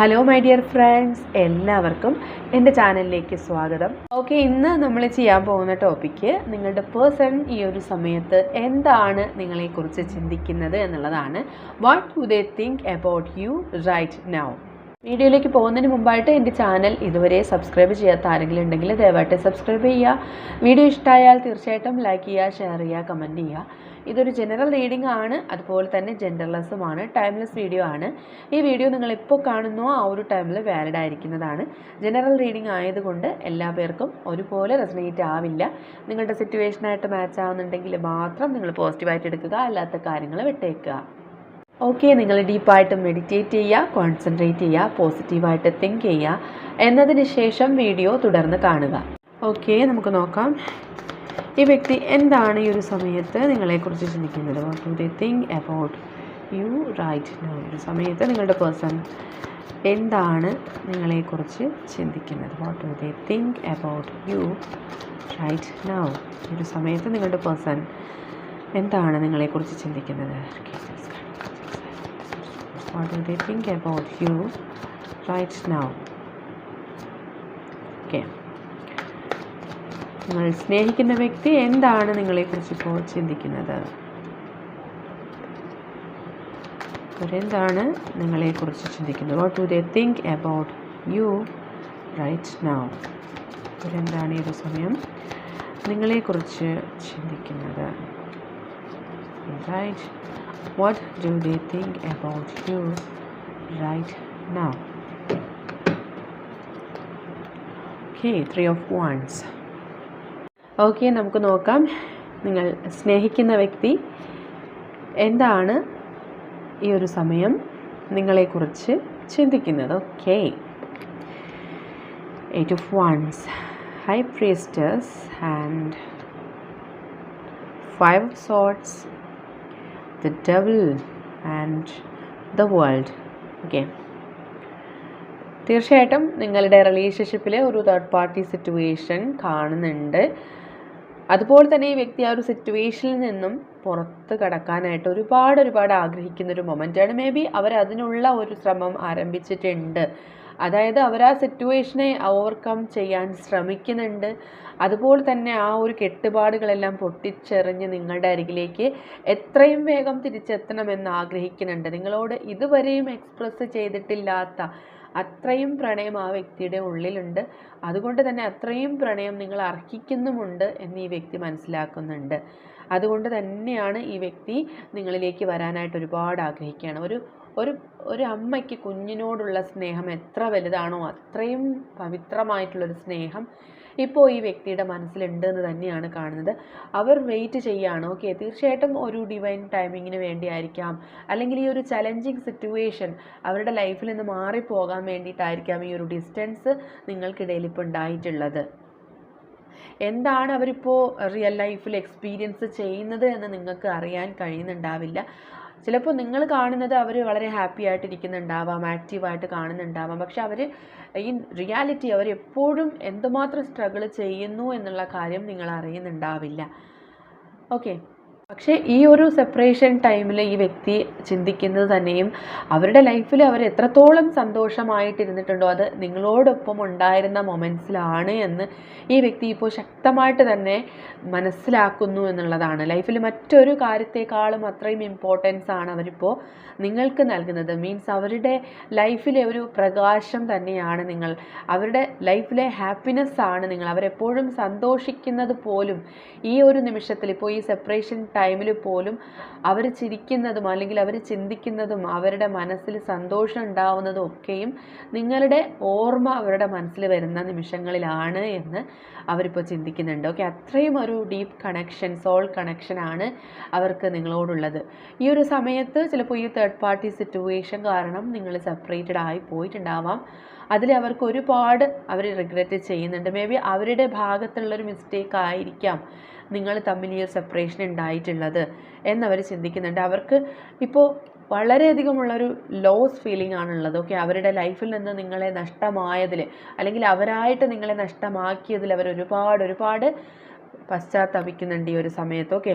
Hello my dear friends എല്ലാവർക്കും എന്റെ ചാനലിലേക്ക് സ്വാഗതം. ഓക്കെ ഇന്ന് നമ്മൾ ചെയ്യാൻ പോകുന്ന ടോപ്പിക്ക് നിങ്ങളുടെ പേഴ്സൺ ഈ ഒരു സമയത്ത് എന്താണ് നിങ്ങളെക്കുറിച്ച് ചിന്തിക്കുന്നത് എന്നുള്ളതാണ്. What do they think about you right now വീഡിയോയിലേക്ക് പോകുന്നതിന് മുമ്പായിട്ട് എന്റെ ചാനൽ ഇതുവരെ സബ്സ്ക്രൈബ് ചെയ്യാത്ത ആരെങ്കിലും ഉണ്ടെങ്കിൽ ദയവായിട്ട് സബ്സ്ക്രൈബ് ചെയ്യുക. വീഡിയോ ഇഷ്ടമായാൽ തീർച്ചയായിട്ടും ലൈക്ക് ചെയ്യുക ഷെയർ ചെയ്യുക കമന്റ് ചെയ്യുക. ഇതൊരു ജനറൽ റീഡിംഗ് ആണ്. അതുപോലെ തന്നെ ജെൻഡർലെസ്സുമാണ് ടൈംലെസ് വീഡിയോ ആണ്. ഈ വീഡിയോ നിങ്ങൾ എപ്പോൾ കാണുന്നോ ആ ഒരു ടൈമിൽ വാലിഡ് ആയിരിക്കുന്നതാണ്. ജനറൽ റീഡിംഗ് ആയതുകൊണ്ട് എല്ലാ പേർക്കും ഒരുപോലെ റെസനേറ്റ് ആവില്ല. നിങ്ങളുടെ സിറ്റുവേഷനായിട്ട് മാച്ച് ആവുന്നുണ്ടെങ്കിൽ മാത്രം നിങ്ങൾ പോസിറ്റീവായിട്ട് എടുക്കുക അല്ലാത്ത കാര്യങ്ങൾ വിട്ടേക്കുക. ഓക്കെ നിങ്ങൾ ഡീപ്പായിട്ട് മെഡിറ്റേറ്റ് ചെയ്യുക കോൺസെൻട്രേറ്റ് ചെയ്യുക പോസിറ്റീവായിട്ട് തിങ്ക് ചെയ്യുക. എന്നതിന് ശേഷം വീഡിയോ തുടർന്ന് കാണുക. ഓക്കെ നമുക്ക് നോക്കാം. ഈ വ്യക്തി എന്താണ് ഈ ഒരു സമയത്ത് നിങ്ങളെക്കുറിച്ച് ചിന്തിക്കുന്നത്? What do they think about you right now ഒരു സമയത്ത് നിങ്ങളുടെ പേഴ്സൺ എന്താണ് നിങ്ങളെക്കുറിച്ച് ചിന്തിക്കുന്നത്? What do they think about you right now ഒരു സമയത്ത് നിങ്ങളുടെ പേഴ്സൺ എന്താണ് നിങ്ങളെക്കുറിച്ച് ചിന്തിക്കുന്നത്? What do they think about you right now okay നിങ്ങൾ സ്നേഹിക്കുന്ന വ്യക്തി എന്താണ് നിങ്ങളെക്കുറിച്ച് ഇപ്പോൾ ചിന്തിക്കുന്നത്? അവരെന്താണ് നിങ്ങളെക്കുറിച്ച് ചിന്തിക്കുന്നത്? What do they think about you right now അവരെന്താണ് ഈ ഒരു സമയം നിങ്ങളെക്കുറിച്ച് ചിന്തിക്കുന്നത്? Right what do they think about you right now okay three of wands okay നമുക്ക് നോക്കാം. നിങ്ങൾ സ്നേഹിക്കുന്ന വ്യക്തി എന്താണ് ഈ ഒരു സമയം നിങ്ങളെക്കുറിച്ച് ചിന്തിക്കുന്നത്? Okay. Eight of wands high priestess and five of swords the devil and the world okay തീർച്ചയായിട്ടും നിങ്ങളുടെ റിലേഷൻഷിപ്പിലെ ഒരു തേർഡ് പാർട്ടി സിറ്റുവേഷൻ കാണുന്നുണ്ട്. അതുപോലെ തന്നെ ഈ വ്യക്തി ആ ഒരു സിറ്റുവേഷനിൽ നിന്നും പുറത്ത് കടക്കാനായിട്ട് ഒരുപാട് ഒരുപാട് ആഗ്രഹിക്കുന്ന ഒരു മൊമെന്റാണ് മേ ബി അവർ അതിനുള്ള ഒരു ശ്രമം ആരംഭിച്ചിട്ടുണ്ട്. അതായത് അവർ ആ സിറ്റുവേഷനെ ഓവർകം ചെയ്യാൻ ശ്രമിക്കുന്നുണ്ട്. അതുപോലെ തന്നെ ആ ഒരു കെട്ടുപാടുകളെല്ലാം പൊട്ടിച്ചെറിഞ്ഞ് നിങ്ങളുടെ അരികിലേക്ക് എത്രയും വേഗം തിരിച്ചെത്തണമെന്ന് ആഗ്രഹിക്കുന്നുണ്ട്. നിങ്ങളോട് ഇതുവരെയും എക്സ്പ്രസ് ചെയ്തിട്ടില്ലാത്ത അത്രയും പ്രണയം ആ വ്യക്തിയുടെ ഉള്ളിലുണ്ട്. അതുകൊണ്ട് തന്നെ അത്രയും പ്രണയം നിങ്ങൾ അർഹിക്കുന്നുമുണ്ട് എന്ന് ഈ വ്യക്തി മനസ്സിലാക്കുന്നുണ്ട്. അതുകൊണ്ട് തന്നെയാണ് ഈ വ്യക്തി നിങ്ങളിലേക്ക് വരാനായിട്ട് ഒരുപാട് ആഗ്രഹിക്കുകയാണ്. ഒരു ഒരു ഒരു അമ്മയ്ക്ക് കുഞ്ഞിനോടുള്ള സ്നേഹം എത്ര വലുതാണോ അത്രയും പവിത്രമായിട്ടുള്ളൊരു സ്നേഹം ഇപ്പോൾ ഈ വ്യക്തിയുടെ മനസ്സിലുണ്ട് എന്ന് തന്നെയാണ് കാണുന്നത്. അവർ വെയിറ്റ് ചെയ്യുകയാണ്. ഓക്കെ തീർച്ചയായിട്ടും ഒരു ഡിവൈൻ ടൈമിങ്ങിന് വേണ്ടിയായിരിക്കാം. അല്ലെങ്കിൽ ഈ ഒരു ചലഞ്ചിങ് സിറ്റുവേഷൻ അവരുടെ ലൈഫിൽ നിന്ന് മാറിപ്പോകാൻ വേണ്ടിയിട്ടായിരിക്കാം ഈ ഒരു ഡിസ്റ്റൻസ് നിങ്ങൾക്കിടയിൽ ഇപ്പോൾ ഉണ്ടായിട്ടുള്ളത്. എന്താണ് അവരിപ്പോൾ റിയൽ ലൈഫിൽ എക്സ്പീരിയൻസ് ചെയ്യുന്നത് എന്ന് നിങ്ങൾക്ക് അറിയാൻ കഴിയുന്നുണ്ടാവില്ല. ചിലപ്പോൾ നിങ്ങൾ കാണുന്നത് അവർ വളരെ ഹാപ്പി ആയിട്ടിരിക്കുന്നുണ്ടാവാം ആക്റ്റീവായിട്ട് കാണുന്നുണ്ടാവാം. പക്ഷെ അവർ ഈ റിയാലിറ്റി അവർ എപ്പോഴും എന്തുമാത്രം സ്ട്രഗിൾ ചെയ്യുന്നു എന്നുള്ള കാര്യം നിങ്ങൾ അറിയുന്നുണ്ടാവില്ല. ഓക്കെ പക്ഷേ ഈ ഒരു സെപ്പറേഷൻ ടൈമിൽ ഈ വ്യക്തി ചിന്തിക്കുന്നത് തന്നെയും അവരുടെ ലൈഫിൽ അവർ എത്രത്തോളം സന്തോഷമായിട്ടിരുന്നിട്ടുണ്ടോ അത് നിങ്ങളോടൊപ്പം ഉണ്ടായിരുന്ന മൊമെന്റ്സിലാണ് എന്ന് ഈ വ്യക്തി ഇപ്പോൾ ശക്തമായിട്ട് തന്നെ മനസ്സിലാക്കുന്നു എന്നുള്ളതാണ്. ലൈഫിൽ മറ്റൊരു കാര്യത്തെക്കാളും അത്രയും ഇമ്പോർട്ടൻസ് ആണ് അവരിപ്പോൾ നിങ്ങൾക്ക് നൽകുന്നത്. മീൻസ് അവരുടെ ലൈഫിലെ ഒരു പ്രകാശം തന്നെയാണ് നിങ്ങൾ. അവരുടെ ലൈഫിലെ ഹാപ്പിനെസ് ആണ് നിങ്ങൾ. അവരെപ്പോഴും സന്തോഷിക്കുന്നത് പോലും ഈ ഒരു നിമിഷത്തിൽ ഇപ്പോൾ ഈ സെപ്പറേഷൻ ടൈമിൽ പോലും അവർ ചിരിക്കുന്നതും അല്ലെങ്കിൽ അവർ ചിന്തിക്കുന്നതും അവരുടെ മനസ്സിൽ സന്തോഷം ഉണ്ടാവുന്നതും ഒക്കെയും നിങ്ങളുടെ ഓർമ്മ അവരുടെ മനസ്സിൽ വരുന്ന നിമിഷങ്ങളിലാണ് എന്ന് അവരിപ്പോൾ ചിന്തിക്കുന്നുണ്ട്. ഓക്കെ അത്രയും ഒരു ഡീപ്പ് കണക്ഷൻ സോൾ കണക്ഷനാണ് അവർക്ക് നിങ്ങളോടുള്ളത്. ഈ ഒരു സമയത്ത് ചിലപ്പോൾ ഈ തേർഡ് പാർട്ടി സിറ്റുവേഷൻ കാരണം നിങ്ങൾ സെപ്പറേറ്റഡ് ആയി പോയിട്ടുണ്ടാവാം. അതിൽ അവർക്ക് ഒരുപാട് അവർ റിഗ്രറ്റ് ചെയ്യുന്നുണ്ട്. മേ ബി അവരുടെ ഭാഗത്തുള്ളൊരു മിസ്റ്റേക്ക് ആയിരിക്കാം. നിങ്ങൾ തമ്മിൽ ഈ ഒരു സെപ്പറേഷൻ ഉണ്ടായിട്ടുള്ളത് എന്നവർ ചിന്തിക്കുന്നുണ്ട്. അവർക്ക് ഇപ്പോൾ വളരെയധികമുള്ളൊരു ലോസ് ഫീലിംഗ് ആണുള്ളത്. ഓക്കെ അവരുടെ ലൈഫിൽ നിന്ന് നിങ്ങളെ നഷ്ടമായതിൽ അല്ലെങ്കിൽ അവരായിട്ട് നിങ്ങളെ നഷ്ടമാക്കിയതിൽ അവർ ഒരുപാട് ഒരുപാട് പശ്ചാത്തപിക്കുന്നുണ്ട് ഈ ഒരു സമയത്ത്. ഓക്കെ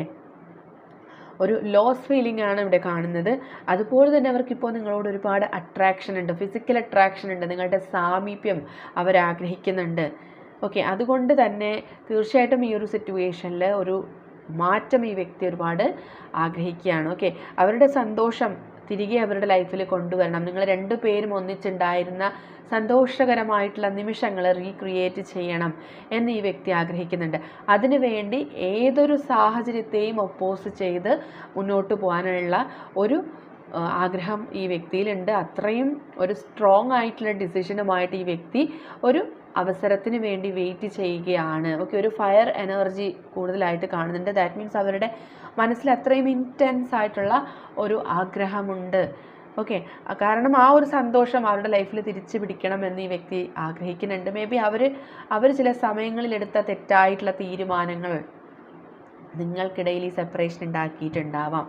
ഒരു ലോസ് ഫീലിംഗ് ആണ് ഇവിടെ കാണുന്നത്. അതുപോലെ തന്നെ അവർക്കിപ്പോൾ നിങ്ങളോട് ഒരുപാട് അട്രാക്ഷൻ ഉണ്ട്. ഫിസിക്കൽ അട്രാക്ഷൻ ഉണ്ട്. നിങ്ങളുടെ സാമീപ്യം അവർ ആഗ്രഹിക്കുന്നുണ്ട് ഓക്കെ അതുകൊണ്ട് തന്നെ തീർച്ചയായിട്ടും ഈ ഒരു സിറ്റുവേഷനിൽ ഒരു മാറ്റം ഈ വ്യക്തി ഒരുപാട് ആഗ്രഹിക്കുകയാണ്. ഓക്കെ അവരുടെ സന്തോഷം തിരികെ അവരുടെ ലൈഫിൽ കൊണ്ടുവരണം. നിങ്ങൾ രണ്ടു പേരും ഒന്നിച്ചുണ്ടായിരുന്ന സന്തോഷകരമായിട്ടുള്ള നിമിഷങ്ങൾ റീക്രിയേറ്റ് ചെയ്യണം എന്ന് ഈ വ്യക്തി ആഗ്രഹിക്കുന്നുണ്ട്. അതിനുവേണ്ടി ഏതൊരു സാഹചര്യത്തെയും ഒപ്പോസ് ചെയ്ത് മുന്നോട്ട് പോകാനുള്ള ഒരു ആഗ്രഹം ഈ വ്യക്തിയിലുണ്ട്. അത്രയും ഒരു സ്ട്രോങ് ആയിട്ടുള്ള ഡിസിഷനുമായിട്ട് ഈ വ്യക്തി ഒരു അവസരത്തിന് വേണ്ടി വെയിറ്റ് ചെയ്യുകയാണ്. ഓക്കെ ഒരു ഫയർ എനർജി കൂടുതലായിട്ട് കാണുന്നുണ്ട്. ദാറ്റ് മീൻസ് അവരുടെ മനസ്സിൽ അത്രയും ഇന്റൻസ് ആയിട്ടുള്ള ഒരു ആഗ്രഹമുണ്ട്. ഓക്കെ കാരണം ആ ഒരു സന്തോഷം അവരുടെ ലൈഫിൽ തിരിച്ചു പിടിക്കണം എന്ന് ഈ വ്യക്തി ആഗ്രഹിക്കുന്നുണ്ട്. മേ ബി അവർ അവർ ചില സമയങ്ങളിലെടുത്ത തെറ്റായിട്ടുള്ള തീരുമാനങ്ങൾ നിങ്ങൾക്കിടയിൽ ഈ സെപ്പറേഷൻ ഉണ്ടാക്കിയിട്ടുണ്ടാവാം.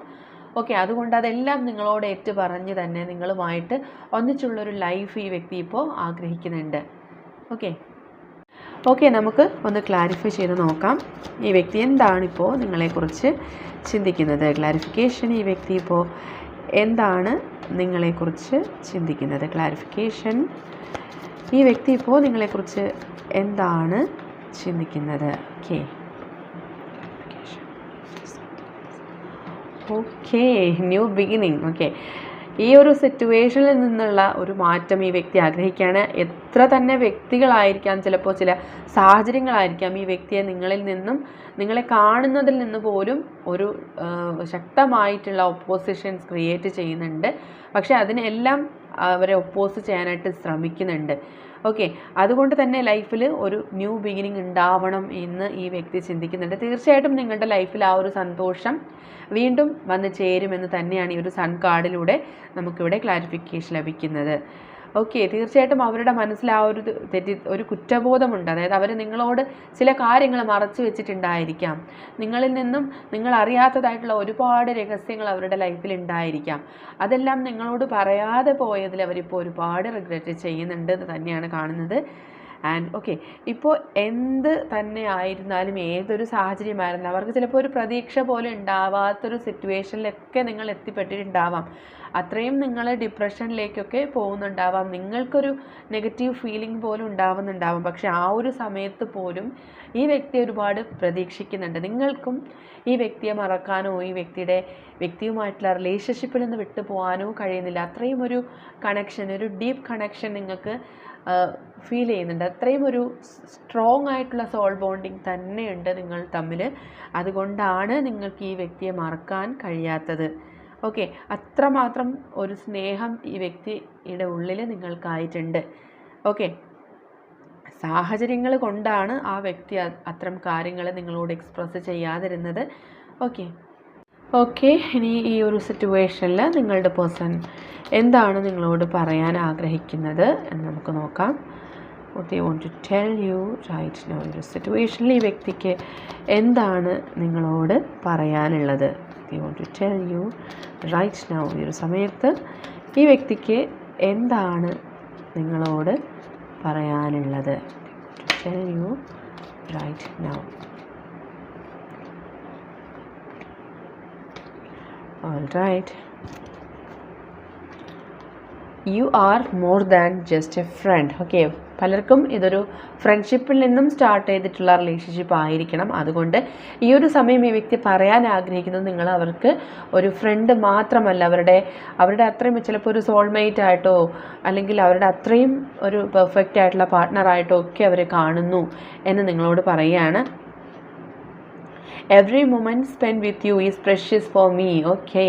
ഓക്കെ അതുകൊണ്ട് അതെല്ലാം നിങ്ങളോട് ഏറ്റു പറഞ്ഞ് തന്നെ നിങ്ങളുമായിട്ട് ഒന്നിച്ചുള്ളൊരു ലൈഫ് ഈ വ്യക്തി ഇപ്പോൾ ആഗ്രഹിക്കുന്നുണ്ട്. ഓക്കെ ഓക്കെ നമുക്ക് ഒന്ന് ക്ലാരിഫൈ ചെയ്ത് നോക്കാം. ഈ വ്യക്തി എന്താണിപ്പോൾ നിങ്ങളെക്കുറിച്ച് ചിന്തിക്കുന്നത്? ക്ലാരിഫിക്കേഷൻ ഈ വ്യക്തി ഇപ്പോൾ എന്താണ് നിങ്ങളെക്കുറിച്ച് ചിന്തിക്കുന്നത്? ക്ലാരിഫിക്കേഷൻ ഈ വ്യക്തി ഇപ്പോൾ നിങ്ങളെക്കുറിച്ച് എന്താണ് ചിന്തിക്കുന്നത്? Okay okay new beginning okay ഈ ഒരു സിറ്റുവേഷനിൽ നിന്നുള്ള ഒരു മാറ്റം ഈ വ്യക്തി ആഗ്രഹിക്കുകയാണ്. എത്ര തന്നെ വ്യക്തികളായിരിക്കാം ചിലപ്പോൾ ചില സാഹചര്യങ്ങളായിരിക്കാം ഈ വ്യക്തിയെ നിങ്ങളിൽ നിന്നും നിങ്ങളെ കാണുന്നതിൽ നിന്ന് പോലും ഒരു ശക്തമായിട്ടുള്ള ഒപ്പോസിഷൻസ് ക്രിയേറ്റ് ചെയ്യുന്നുണ്ട്. പക്ഷേ അതിനെല്ലാം അവരെ ഒപ്പോസ് ചെയ്യാനായിട്ട് ശ്രമിക്കുന്നുണ്ട്. ഓക്കെ അതുകൊണ്ട് തന്നെ ലൈഫിൽ ഒരു ന്യൂ ബിഗിനിങ് ഉണ്ടാവണം എന്ന് ഈ വ്യക്തി ചിന്തിക്കുന്നുണ്ട്. തീർച്ചയായിട്ടും നിങ്ങളുടെ ലൈഫിൽ ആ ഒരു സന്തോഷം വീണ്ടും വന്ന് ചേരുമെന്ന് തന്നെയാണ് ഈ ഒരു സൺ കാർഡിലൂടെ നമുക്കിവിടെ ക്ലാരിഫിക്കേഷൻ ലഭിക്കുന്നത്. ഓക്കെ തീർച്ചയായിട്ടും അവരുടെ മനസ്സിൽ ആ ഒരു തെറ്റി ഒരു കുറ്റബോധമുണ്ട്. അതായത് അവർ നിങ്ങളോട് ചില കാര്യങ്ങൾ മറച്ചു വെച്ചിട്ടുണ്ടായിരിക്കാം. നിങ്ങളിൽ നിന്നും നിങ്ങൾ അറിയാത്തതായിട്ടുള്ള ഒരുപാട് രഹസ്യങ്ങൾ അവരുടെ ലൈഫിൽ ഉണ്ടായിരിക്കാം. അതെല്ലാം നിങ്ങളോട് പറയാതെ പോയതിൽ അവരിപ്പോൾ ഒരുപാട് റിഗ്രറ്റ് ചെയ്യുന്നുണ്ട് എന്ന് തന്നെയാണ് കാണുന്നത്. ആൻഡ് ഓക്കെ ഇപ്പോൾ എന്ത് തന്നെ ആയിരുന്നാലും ഏതൊരു സാഹചര്യമായിരുന്നാലും അവർക്ക് ചിലപ്പോൾ ഒരു പ്രതീക്ഷ പോലും ഉണ്ടാവാത്തൊരു സിറ്റുവേഷനിലൊക്കെ നിങ്ങൾ എത്തിപ്പെട്ടിട്ടുണ്ടാവാം. അത്രയും നിങ്ങൾ ഡിപ്രഷനിലേക്കൊക്കെ പോകുന്നുണ്ടാവാം. നിങ്ങൾക്കൊരു നെഗറ്റീവ് ഫീലിംഗ് പോലും ഉണ്ടാവുന്നുണ്ടാവാം. പക്ഷേ ആ ഒരു സമയത്ത് പോലും ഈ വ്യക്തി ഒരുപാട് പ്രതീക്ഷിക്കുന്നുണ്ട്. നിങ്ങൾക്കും ഈ വ്യക്തിയെ മറക്കാനോ ഈ വ്യക്തിയുടെ വ്യക്തിയുമായിട്ടുള്ള റിലേഷൻഷിപ്പിൽ നിന്ന് വിട്ടുപോകാനോ കഴിയുന്നില്ല. അത്രയും ഒരു കണക്ഷൻ ഒരു ഡീപ്പ് കണക്ഷൻ നിങ്ങൾക്ക് ഫീൽ ചെയ്യുന്നുണ്ട്. അത്രയും ഒരു സ്ട്രോങ് ആയിട്ടുള്ള സോൾ ബോണ്ടിങ് തന്നെയുണ്ട് നിങ്ങൾ തമ്മിൽ. അതുകൊണ്ടാണ് നിങ്ങൾക്ക് ഈ വ്യക്തിയെ മറക്കാൻ കഴിയാത്തത്. ഓക്കെ. അത്രമാത്രം ഒരു സ്നേഹം ഈ വ്യക്തിയുടെ ഉള്ളിൽ നിങ്ങൾക്കായിട്ടുണ്ട്. ഓക്കെ. സാഹചര്യങ്ങൾ കൊണ്ടാണ് ആ വ്യക്തി അത്തരം കാര്യങ്ങൾ നിങ്ങളോട് എക്സ്പ്രസ് ചെയ്യാതിരുന്നത്. ഓക്കെ. ഓക്കെ. ഇനി ഈ ഒരു സിറ്റുവേഷനിൽ നിങ്ങളുടെ പേഴ്സൺ എന്താണ് നിങ്ങളോട് പറയാൻ ആഗ്രഹിക്കുന്നത് എന്ന് നമുക്ക് നോക്കാം. They want to tell you right now ഒരു സിറ്റുവേഷനിൽ ഈ വ്യക്തിക്ക് എന്താണ് നിങ്ങളോട് പറയാനുള്ളത്? They want to tell you right now ഈ ഒരു സമയത്ത് ഈ വ്യക്തിക്ക് എന്താണ് നിങ്ങളോട് പറയാനുള്ളത്? Tell you right now All right. You are more than just a friend okay പലർക്കും ഇതൊരു ഫ്രണ്ട്ഷിപ്പിൽ നിന്നും സ്റ്റാർട്ട് ചെയ്തിട്ടുള്ള റിലേഷൻഷിപ്പ് ആയിരിക്കണം. അതുകൊണ്ട് ഈ ഒരു സമയം ഈ വ്യക്തി പറയാൻ ആഗ്രഹിക്കുന്നത് നിങ്ങൾ അവർക്ക് ഒരു ഫ്രണ്ട് മാത്രമല്ല. അവരുടെ അവരുടെ അത്രയും ചിലപ്പോൾ ഒരു സോൾമേറ്റ് ആയിട്ടോ അല്ലെങ്കിൽ അവരുടെ അത്രയും ഒരു പെർഫെക്റ്റ് ആയിട്ടുള്ള പാർട്ട്ണറായിട്ടോ ഒക്കെ അവർ കാണുന്നു എന്ന് നിങ്ങളോട് പറയുകയാണ്. Every moment spend with you is precious for me okay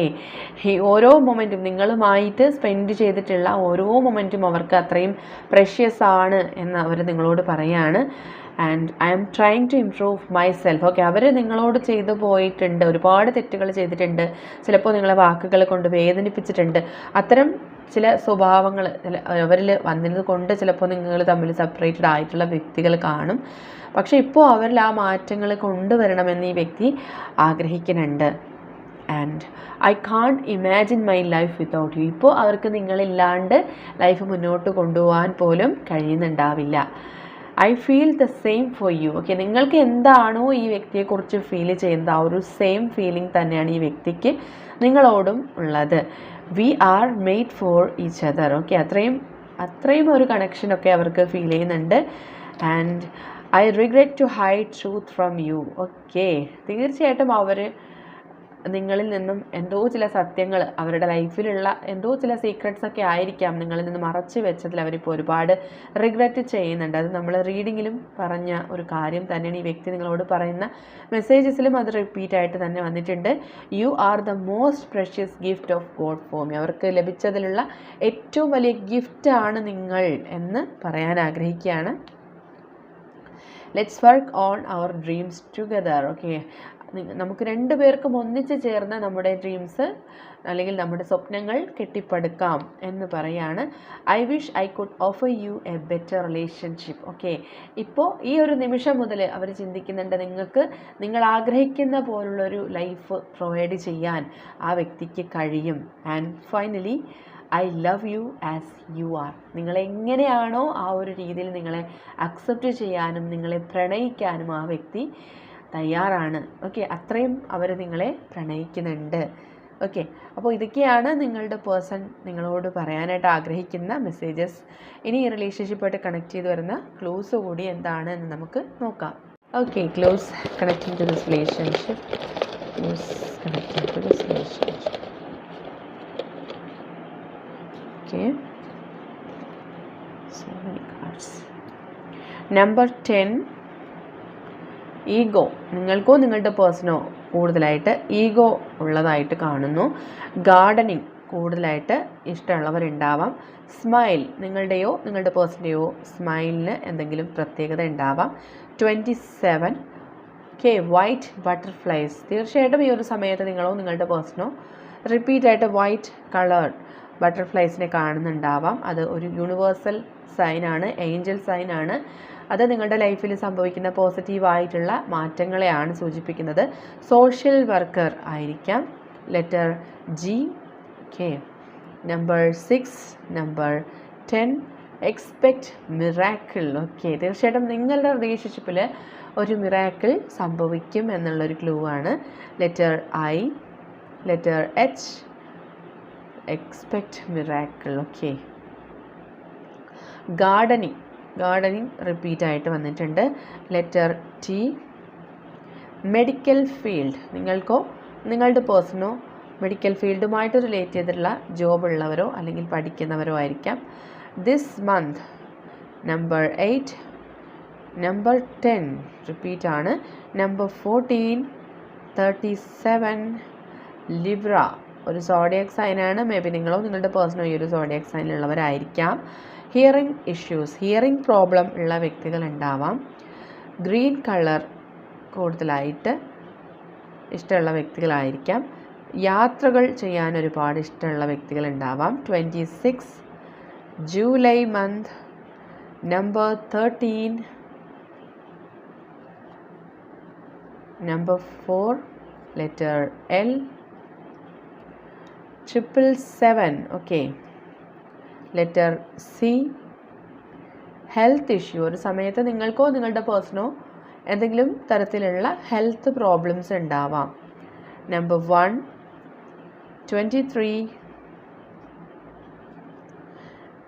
ഈ ഓരോ മൊമെന്റും നിങ്ങളുമായിട്ട് സ്പെൻഡ് ചെയ്തിട്ടുള്ള ഓരോ മൊമെന്റും അവർക്ക് അത്രയും പ്രഷ്യസ് ആണ് എന്ന് അവർ നിങ്ങളോട് പറയാണ്. And I'm trying to improve myself okay അവർ നിങ്ങളോട് ചെയ്തു പോയിട്ടുണ്ട് ഒരുപാട് തെറ്റുകൾ ചെയ്തിട്ടുണ്ട്. ചിലപ്പോൾ നിങ്ങളെ വാക്കുകൾ കൊണ്ട് വേദനിപ്പിച്ചിട്ടുണ്ട്. അത്തരം ചില സ്വഭാവങ്ങൾ അവരിൽ വന്നത് കൊണ്ട് ചിലപ്പോൾ നിങ്ങൾ തമ്മിൽ സെപ്പറേറ്റഡ് ആയിട്ടുള്ള വ്യക്തികൾ കാണും. പക്ഷേ ഇപ്പോൾ അവരിൽ ആ മാറ്റങ്ങൾ കൊണ്ടുവരണമെന്ന് ഈ വ്യക്തി ആഗ്രഹിക്കുന്നുണ്ട്. And I can imagine my life without you ഇപ്പോൾ അവർക്ക് നിങ്ങളില്ലാണ്ട് ലൈഫ് മുന്നോട്ട് കൊണ്ടുപോകാൻ പോലും കഴിയുന്നുണ്ടാവില്ല. I feel the same for you okay നിങ്ങൾക്ക് എന്താണോ ഈ വ്യക്തിയെക്കുറിച്ച് ഫീൽ ചെയ്യുന്നത് ആ ഒരു സെയിം ഫീലിംഗ് തന്നെയാണ് ഈ വ്യക്തിക്ക് നിങ്ങളോടും ഉള്ളത്. We are made for each other okay അത്രയും അത്രയും ഒരു കണക്ഷനൊക്കെ അവർക്ക് ഫീൽ ചെയ്യുന്നുണ്ട്. And I regret to hide truth from you okay തീർച്ചയായിട്ടും അവർ നിങ്ങളിൽ നിന്നും എന്തോ ചില സത്യങ്ങൾ അവരുടെ ലൈഫിലുള്ള എന്തോ ചില സീക്രട്സ് ഒക്കെ ആയിരിക്കാം നിങ്ങളിൽ നിന്ന് മറച്ചു വെച്ചതിൽ അവരിപ്പോൾ ഒരുപാട് റിഗ്രറ്റ് ചെയ്യുന്നുണ്ട്. അത് നമ്മൾ റീഡിങ്ങിലും പറഞ്ഞ ഒരു കാര്യം തന്നെയാണ് ഈ വ്യക്തി നിങ്ങളോട് പറയുന്ന മെസ്സേജസിലും അത് റിപ്പീറ്റ് ആയിട്ട് തന്നെ വന്നിട്ടുണ്ട്. You are the most precious gift of god for അവർക്ക് ലഭിച്ചതിലുള്ള ഏറ്റവും വലിയ ഗിഫ്റ്റാണ് നിങ്ങൾ എന്ന് പറയാൻ ആഗ്രഹിക്കുകയാണ്. Let's work on our dreams together okay നമുക്ക് രണ്ടു പേർക്കും ഒന്നിച്ച് ചേർന്ന് നമ്മുടെ ഡ്രീംസ് അല്ലെങ്കിൽ നമ്മുടെ സ്വപ്നങ്ങൾ കെട്ടിപ്പടുക്കാം എന്ന് പറയാണ്. I wish I could offer you a better relationship okay ഇപ്പോൾ ഈ ഒരു നിമിഷം മുതൽ അവർ ചിന്തിക്കുന്നുണ്ട് നിങ്ങൾക്ക് നിങ്ങൾ ആഗ്രഹിക്കുന്ന പോലുള്ളൊരു ലൈഫ് പ്രൊവൈഡ് ചെയ്യാൻ ആ വ്യക്തിക്ക് കഴിയും. And finally I love you as you are നിങ്ങളെങ്ങനെയാണോ ആ ഒരു രീതിയിൽ നിങ്ങളെ അക്സെപ്റ്റ് ചെയ്യാനും നിങ്ങളെ പ്രണയിക്കാനും ആ വ്യക്തി തയ്യാറാണ്. ഓക്കെ അത്രയും അവർ നിങ്ങളെ പ്രണയിക്കുന്നുണ്ട്. ഓക്കെ അപ്പോൾ ഇതൊക്കെയാണ് നിങ്ങളുടെ പേഴ്സൺ നിങ്ങളോട് പറയാനായിട്ട് ആഗ്രഹിക്കുന്ന മെസ്സേജസ്. ഇനി ഈ റിലേഷൻഷിപ്പായിട്ട് കണക്ട് ചെയ്ത് വരുന്ന ക്ലൂസ് കൂടി എന്താണ് എന്ന് നമുക്ക് നോക്കാം. Okay close connecting to this relationship. Close connecting to this relationship. Okay. So number ten ego നിങ്ങൾക്കോ നിങ്ങളുടെ പേഴ്സണോ കൂടുതലായിട്ട് ഈഗോ ഉള്ളതായിട്ട് കാണുന്നു. ഗാർഡനിങ് കൂടുതലായിട്ട് ഇഷ്ടമുള്ളവരുണ്ടാവാം. സ്മൈൽ നിങ്ങളുടെയോ നിങ്ങളുടെ പേഴ്സന്റെയോ സ്മൈലിന് എന്തെങ്കിലും പ്രത്യേകത ഉണ്ടാവാം. Twenty seven K white butterflies തീർച്ചയായിട്ടും ഈ ഒരു സമയത്ത് നിങ്ങളോ നിങ്ങളുടെ പേഴ്സണോ റിപ്പീറ്റായിട്ട് വൈറ്റ് കളർ ബട്ടർഫ്ലൈസിനെ കാണുന്നുണ്ടാവാം. അത് ഒരു യൂണിവേഴ്സൽ സൈനാണ് ഏഞ്ചൽ സൈനാണ് അത് നിങ്ങളുടെ ലൈഫിൽ സംഭവിക്കുന്ന പോസിറ്റീവായിട്ടുള്ള മാറ്റങ്ങളെയാണ് സൂചിപ്പിക്കുന്നത്. സോഷ്യൽ വർക്കർ ആയിരിക്കാം. Letter G K number six number ten expect miracle okay തീർച്ചയായിട്ടും നിങ്ങളുടെ റിലേഷൻഷിപ്പിൽ ഒരു മിറാക്കിൾ സംഭവിക്കും എന്നുള്ളൊരു ക്ലൂ ആണ്. Letter I letter H expect miracle okay gardening gardening repeat ആയിട്ട് വന്നിട്ടുണ്ട്. ലെറ്റർ ടി മെഡിക്കൽ ഫീൽഡ് നിങ്ങൾക്കോ നിങ്ങളുടെ പേഴ്സണോ മെഡിക്കൽ ഫീൽഡുമായിട്ട് റിലേറ്റ് ചെയ്തിട്ടുള്ള ജോബ് ഉള്ളവരോ അല്ലെങ്കിൽ പഠിക്കുന്നവരോ ആയിരിക്കാം. This month number eight number ten repeat ആണ്. Number fourteen thirty seven Libra ഒരു സോഡിയക് സൈനാണ് മേ ബി നിങ്ങളോ നിങ്ങളുടെ പേഴ്സണോ ഈ ഒരു സോഡിയക് സൈനിലുള്ളവരായിരിക്കാം ഹിയറിംഗ് ഇഷ്യൂസ് ഹിയറിംഗ് പ്രോബ്ലം ഉള്ള വ്യക്തികൾ ഉണ്ടാവാം. ഗ്രീൻ കളർ കൂടുതലായിട്ട് ഇഷ്ടമുള്ള വ്യക്തികളായിരിക്കാം. യാത്രകൾ ചെയ്യാൻ ഒരുപാട് ഇഷ്ടമുള്ള വ്യക്തികൾ ഉണ്ടാവാം. Twenty six July month number thirteen number four letter L triple seven okay letter C health issue ഒരു സമയത്ത് നിങ്ങൾക്കോ നിങ്ങളുടെ പേഴ്സണോ എന്തെങ്കിലും തരത്തിലുള്ള ഹെൽത്ത് പ്രോബ്ലംസ് ഉണ്ടാവാം. Number one twenty three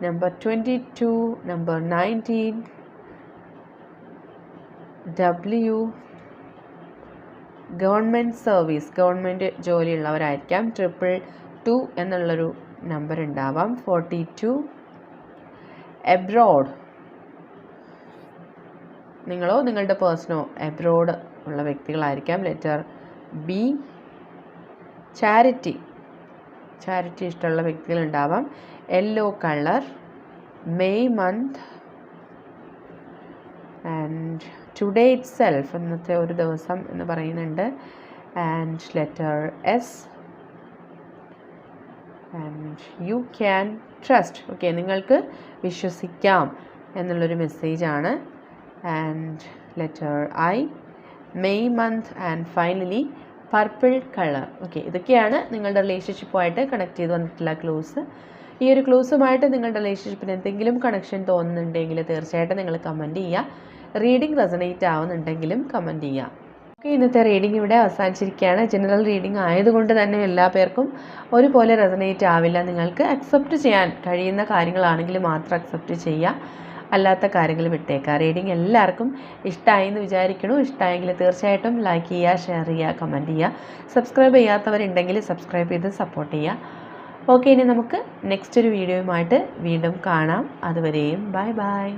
number twenty two number nineteen W government service government ജോലിയുള്ളവരായിരിക്കാം. Triple two എന്നുള്ളൊരു number ഉണ്ടാവാം ഫോർട്ടി ടു എബ്രോഡ് നിങ്ങളോ നിങ്ങളുടെ പേഴ്സണോ എബ്രോഡ് ഉള്ള വ്യക്തികളായിരിക്കാം. ലെറ്റർ ബി ചാരിറ്റി ചാരിറ്റി ഇഷ്ടമുള്ള വ്യക്തികളുണ്ടാവാം. Yellow colour May month and today itself ഇന്നത്തെ ഒരു ദിവസം എന്ന് പറയുന്നുണ്ട്. And letter S you can trust okay നിങ്ങൾക്ക് വിശ്വസിക്കാം എന്നുള്ളൊരു മെസ്സേജാണ് and letter I May month and finally purple colour okay ഇതൊക്കെയാണ് നിങ്ങളുടെ റിലേഷൻഷിപ്പുമായിട്ട് കണക്ട് ചെയ്ത് വന്നിട്ടുള്ള ക്ലൂസ് ഈ ഒരു ക്ലൂസുമായിട്ട് നിങ്ങളുടെ റിലേഷൻഷിപ്പിന് എന്തെങ്കിലും കണക്ഷൻ തോന്നുന്നുണ്ടെങ്കിൽ തീർച്ചയായിട്ടും നിങ്ങൾ കമന്റ് ചെയ്യുക. റീഡിംഗ് റെസണേറ്റ് ആവുന്നുണ്ടെങ്കിലും കമന്റ് ചെയ്യുക. ഓക്കെ ഇന്നത്തെ റീഡിംഗ് ഇവിടെ അവസാനിച്ചിരിക്കുകയാണ്. ജനറൽ റീഡിംഗ് ആയതുകൊണ്ട് തന്നെ എല്ലാ പേർക്കും ഒരുപോലെ റെസനേറ്റ് ആവില്ല. നിങ്ങൾക്ക് അക്സെപ്റ്റ് ചെയ്യാൻ കഴിയുന്ന കാര്യങ്ങളാണെങ്കിൽ മാത്രം അക്സെപ്റ്റ് ചെയ്യുക. അല്ലാത്ത കാര്യങ്ങൾ വിട്ടേക്കുക. റീഡിംഗ് എല്ലാവർക്കും ഇഷ്ടമായി എന്ന് വിചാരിക്കണു. ഇഷ്ടമായെങ്കിൽ തീർച്ചയായിട്ടും ലൈക്ക് ചെയ്യുക ഷെയർ ചെയ്യുക കമന്റ് ചെയ്യുക. സബ്സ്ക്രൈബ് ചെയ്യാത്തവരുണ്ടെങ്കിൽ സബ്സ്ക്രൈബ് ചെയ്ത് സപ്പോർട്ട് ചെയ്യുക. ഓക്കെ ഇനി നമുക്ക് നെക്സ്റ്റ് ഒരു വീഡിയോയുമായിട്ട് വീണ്ടും കാണാം. അതുവരെയും ബൈ ബൈ